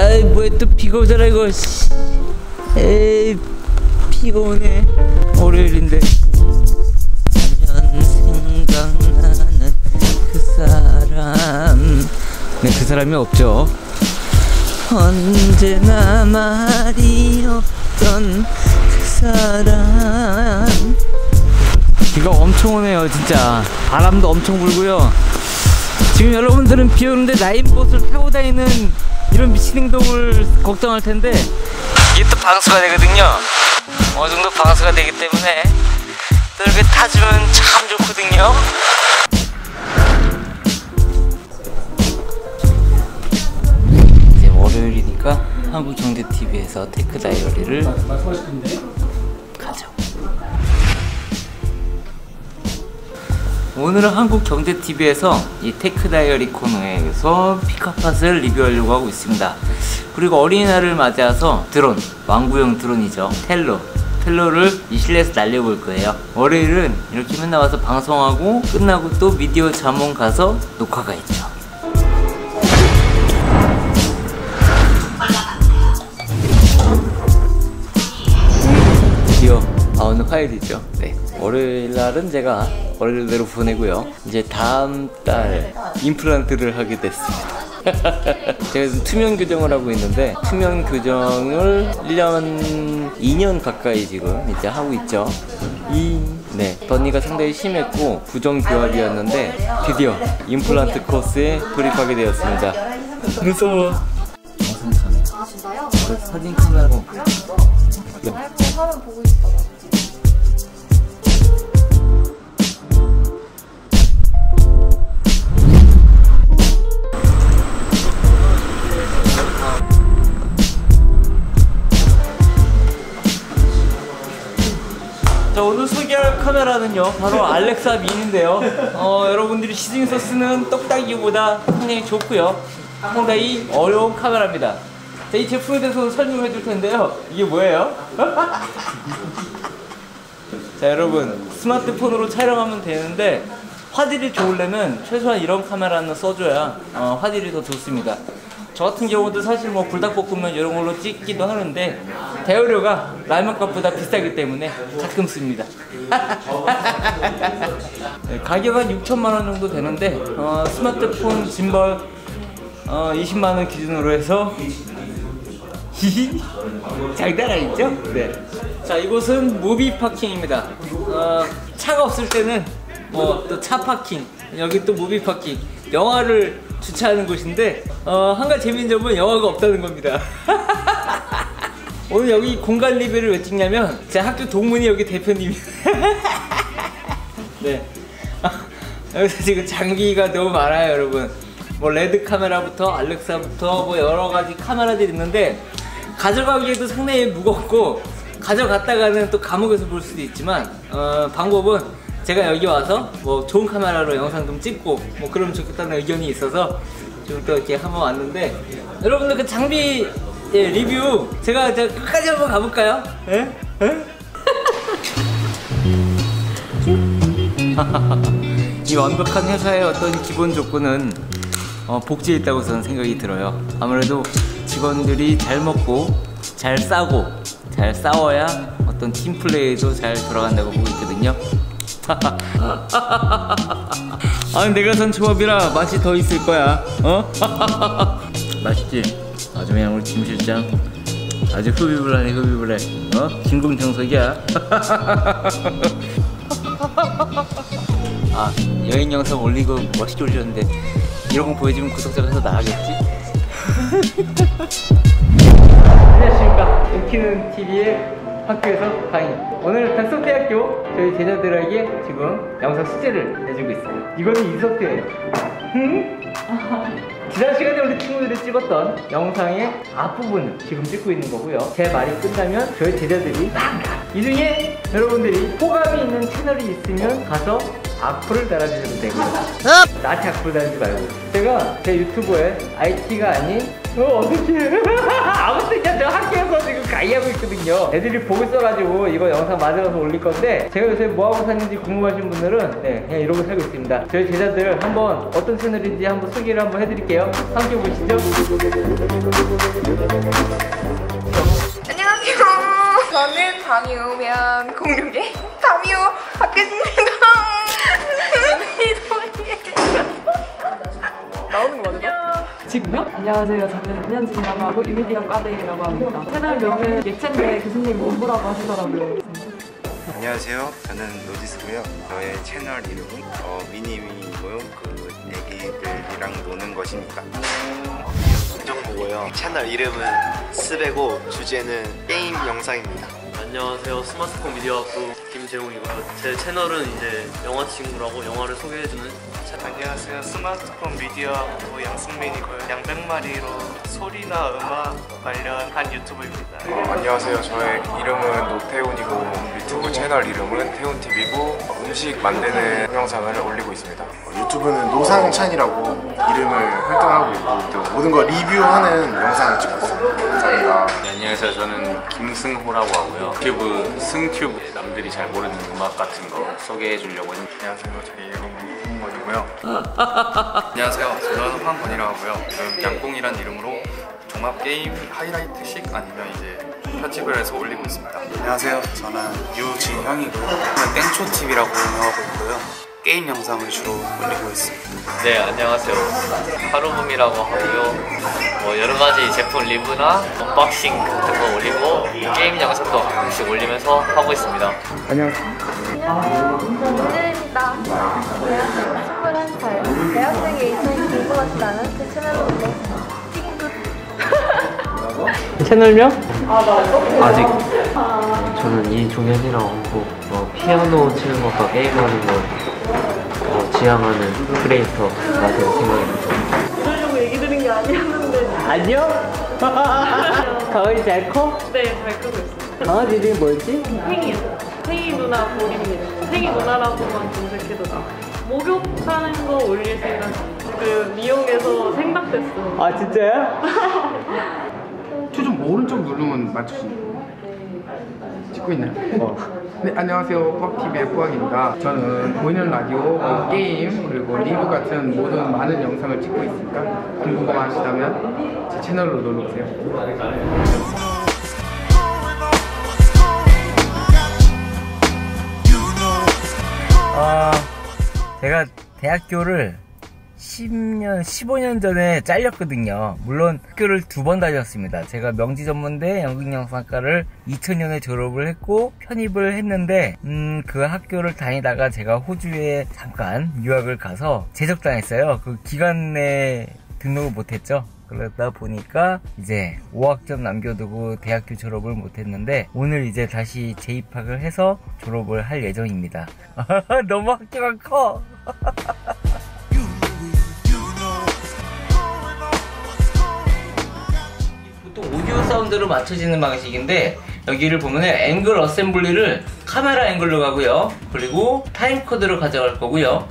아이 뭐야 또 비가 오잖아 이거. 씨. 에이 비가 오네. 월요일인데. 하면 생각나는 그 사람. 네 그 사람이 없죠. 언제나 말이 없던 그 사람. 비가 엄청 오네요 진짜. 바람도 엄청 불고요. 지금 여러분들은 비 오는데 라인봇을 타고 다니는 이런 미친 행동을 걱정할 텐데 이게 또 방수가 되거든요. 어느 정도 방수가 되기 때문에 또 이렇게 타주면 참 좋거든요. 이제 월요일이니까 한국경제TV에서 테크 다이어리를 오늘은 한국경제TV에서 이 테크 다이어리 코너에서 피카팟을 리뷰하려고 하고 있습니다. 그리고 어린이날을 맞이해서 드론, 왕구형 드론이죠. 텔로. 텔로를 이 실내에서 날려볼 거예요. 월요일은 이렇게 맨날 와서 방송하고 끝나고 또 미디어 자몽 가서 녹화가 있죠. 드디어 아 오늘 화요일이죠. 네. 월요일 날은 제가 월요일대로 보내고요. 이제 다음 달 임플란트를 하게 됐습니다. 제가 지금 투명 교정을 하고 있는데 투명 교정을 1년 2년 가까이 지금 이제 하고 있죠. 이 네, 덧니가 상당히 심했고 부정 교합이었는데 드디어 임플란트 코스에 돌입하게 되었습니다. 무서워. 아 진짜요? 사진 카메라로 카메라는요 바로 알렉사 미니인데요. 어, 여러분들이 시중에서 쓰는 똑딱이보다 상당히 좋고요. 상당히 어려운 카메라입니다. 자, 이 제품에 대해서 설명해 줄 텐데요. 이게 뭐예요? 자 여러분 스마트폰으로 촬영하면 되는데 화질이 좋으려면 최소한 이런 카메라는 써줘야 어, 화질이 더 좋습니다. 저 같은 경우도 사실 뭐 불닭볶음면 이런 걸로 찍기도 하는데 대여료가 라면 값보다 비싸기 때문에 가끔 씁니다. 네, 가격 한 6천만 원 정도 되는데 어, 스마트폰 짐벌 어, 20만 원 기준으로 해서 장난 아니죠? 네. 자 이곳은 무비 파킹입니다. 어, 차가 없을 때는 뭐또차 파킹 여기 또 무비 파킹 영화를 주차하는 곳인데 어, 한 가지 재밌는 점은 영화가 없다는 겁니다. 오늘 여기 공간 리뷰를 왜 찍냐면 제 학교 동문이 여기 대표님이 네. 여기서 지금 장비가 너무 많아요 여러분. 뭐 레드 카메라부터 알렉사부터 뭐 여러 가지 카메라들이 있는데 가져가기에도 상당히 무겁고 가져갔다가는 또 감옥에서 볼 수도 있지만 어, 방법은 제가 여기 와서 뭐 좋은 카메라로 영상 좀 찍고 뭐 그러면 좋겠다는 의견이 있어서 좀 또 이렇게 한번 왔는데 여러분들 그 장비 예, 리뷰 제가 저 끝까지 한번 가볼까요? 예? 예? 이 완벽한 회사의 어떤 기본 조건은 어, 복지에 있다고 저는 생각이 들어요. 아무래도 직원들이 잘 먹고 잘 싸고 잘 싸워야 어떤 팀 플레이도 잘 돌아간다고 보고 있거든요. 아 내가 산 초밥이라 맛이 더 있을 거야. 어? 맛있지? 아주 그냥 우리 김 실장 아주 흡입을 하네 흡입을 해. 어? 진공청소기야. 아 여행 영상 올리고 멋있게 올렸는데 이런 거 보여주면 구독자가 더 나가겠지? 안녕하십니까 웃기는 TV의 학교에서 강의 오늘 닭석대학교 저희 제자들에게 지금 영상 숙제를 내주고 있어요 이거는 이석대예요 응? 지난 시간에 우리 친구들이 찍었던 영상의 앞부분을 지금 찍고 있는 거고요 제 말이 끝나면 저희 제자들이 이 중에 여러분들이 호감이 있는 채널이 있으면 가서 악플을 달아주셔도 되고요. 나한테 악플 달지 말고. 제가 제 유튜브에 IT가 아닌 어 어떻게 아무튼 그냥 제가 학교에서 지금 가이하고 있거든요. 애들이 보고 있어가지고 이거 영상 만들어서 올릴 건데 제가 요새 뭐 하고 사는지 궁금하신 분들은 네 그냥 이러고 살고 있습니다. 저희 제자들 한번 어떤 채널인지 한번 소개를 한번 해드릴게요. 함께 보시죠. 안녕하세요. 저는 밤이 오면 공룡의 밤이오 받겠습니다. 나오는 거 맞아? 지금요? 안녕하세요. 저는 은현진이라고 하고 유미디어 과대라고 합니다. 채널 명은 예체인데 교수님 공부라고 하시더라고요. 안녕하세요. 저는 로지스고요. 저의 채널 이름은 어, 미니미고요. 그 애기들이랑 노는 것이니까. 정보고요. 채널 이름은 스베고 주제는 게임 영상입니다. 안녕하세요. 스마트폰 미디어학부 김재웅이고요. 제 채널은 이제 영화 친구라고 영화를 소개해주는 채널. 안녕하세요. 스마트폰 미디어하고 양승민이고요. 양백마리로 소리나 음악 관련한 유튜브입니다. 안녕하세요. 저의 이름은 노태훈이고 유튜브 채널 이름은 태훈TV고 음식 만드는 동영상을 올리고 있습니다. 유튜브는 노상찬이라고 이름을 활동하고 있고 또 모든 거 리뷰하는 영상을 찍고 있습니다. 네, 안녕하세요. 저는 김승호라고 하고요. 유튜브 승튜브 남들이 잘 모르는 음악 같은 거 소개해 주려고 안녕하세요. 제 이름은 홍건이고요. 안녕하세요. 저는 황건이라고 하고요. 저는 양봉이란 이름으로 종합 게임 하이라이트식 아니면 이제 편집을 해서 올리고 있습니다. 안녕하세요. 저는 유진형이고요. 저는 땡초TV라고 운영하고 있고요. 게임 영상을 주로 올리고 있습니다. 네, 안녕하세요. 하루봄이라고 하고요. 뭐 여러 가지 제품 리뷰나 언박싱 같은 거 올리고 게임 영상도 가끔씩 올리면서 하고 있습니다. 안녕하세요. 은혜입니다. 대학생 21살. 대학생의 일상이 궁금하시다면 제 채널로. 채널명? 아직 저는 이종현이라고 하고 어, 피아노 치는 것과 게임하는 걸 어, 지향하는 크리에이터가 될 생각입니다. 그러려고 얘기 드린 게 아니었는데. 안녕? 강아지 잘 커? 네, 잘 끄고 있어요. 강아지 이름이 뭐였지? 팽이요. 팽이 누나 보입니다. 팽이 누나라고만 검색해도 나와요. 목욕하는 거 올릴 생각. 그 미용에서 생각됐어요. 아 진짜요? 초점 오른쪽 누르면 맞추시는 찍고 있나요? 어. 네 안녕하세요 포악TV의 포악입니다 저는 보이는 라디오, 뭐 게임 그리고 리뷰 같은 모든 많은 영상을 찍고 있으니까 궁금하시다면 제 채널로 놀러오세요 아, 제가 대학교를 10년, 15년 전에 잘렸거든요. 물론 학교를 두 번 다녔습니다. 제가 명지전문대 연극영상과를 2000년에 졸업을 했고 편입을 했는데 음, 그 학교를 다니다가 제가 호주에 잠깐 유학을 가서 제적당했어요. 그 기간 내에 등록을 못했죠. 그러다 보니까 이제 5학점 남겨두고 대학교 졸업을 못했는데 오늘 이제 다시 재입학을 해서 졸업을 할 예정입니다. 너무 학교가 커. 보통 오디오 사운드로 맞춰지는 방식인데 여기를 보면 앵글 어셈블리를 카메라 앵글로 가고요. 그리고 타임 코드로 가져갈 거고요.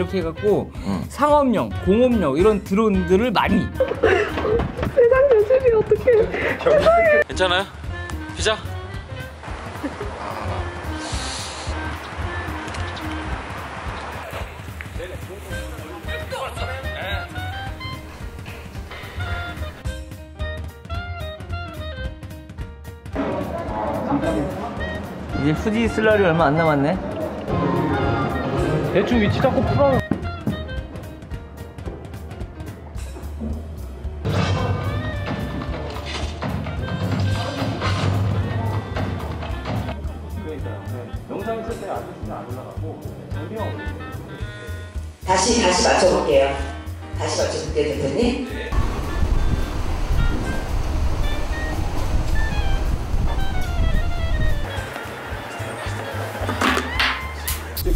이렇게 해갖고 상업용, 공업용 이런 드론들을 많이 괜찮아요? 피자? 이제 후지 쓸 날이 얼마 안 남았네. 대충 위치 잡고 풀어. 다시 다시 맞춰볼게요. 다시 맞춰볼게요, 대표님.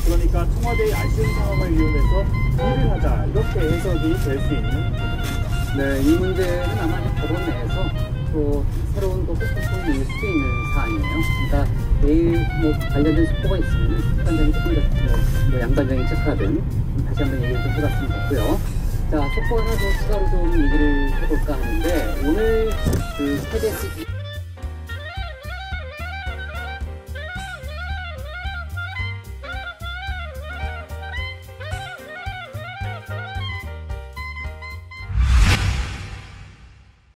그러니까 청와대의 아쉬운 상황을 이용해서 일을 하자 이렇게 해석이 될 수 있는 부분입니다. 네, 이 문제는 아마 법원 내에서 또 새로운 또 상황일 수도 있는 사안이에요. 그러니까 내일 뭐 관련된 속보가 있으면 습관적인 속보를 뭐, 뭐 양반적인 체크하든 다시 한번 얘기를 좀 해봤으면 좋고요. 자, 속보 하나 더 추가로 좀 얘기를 해볼까 하는데 오늘 그 KBS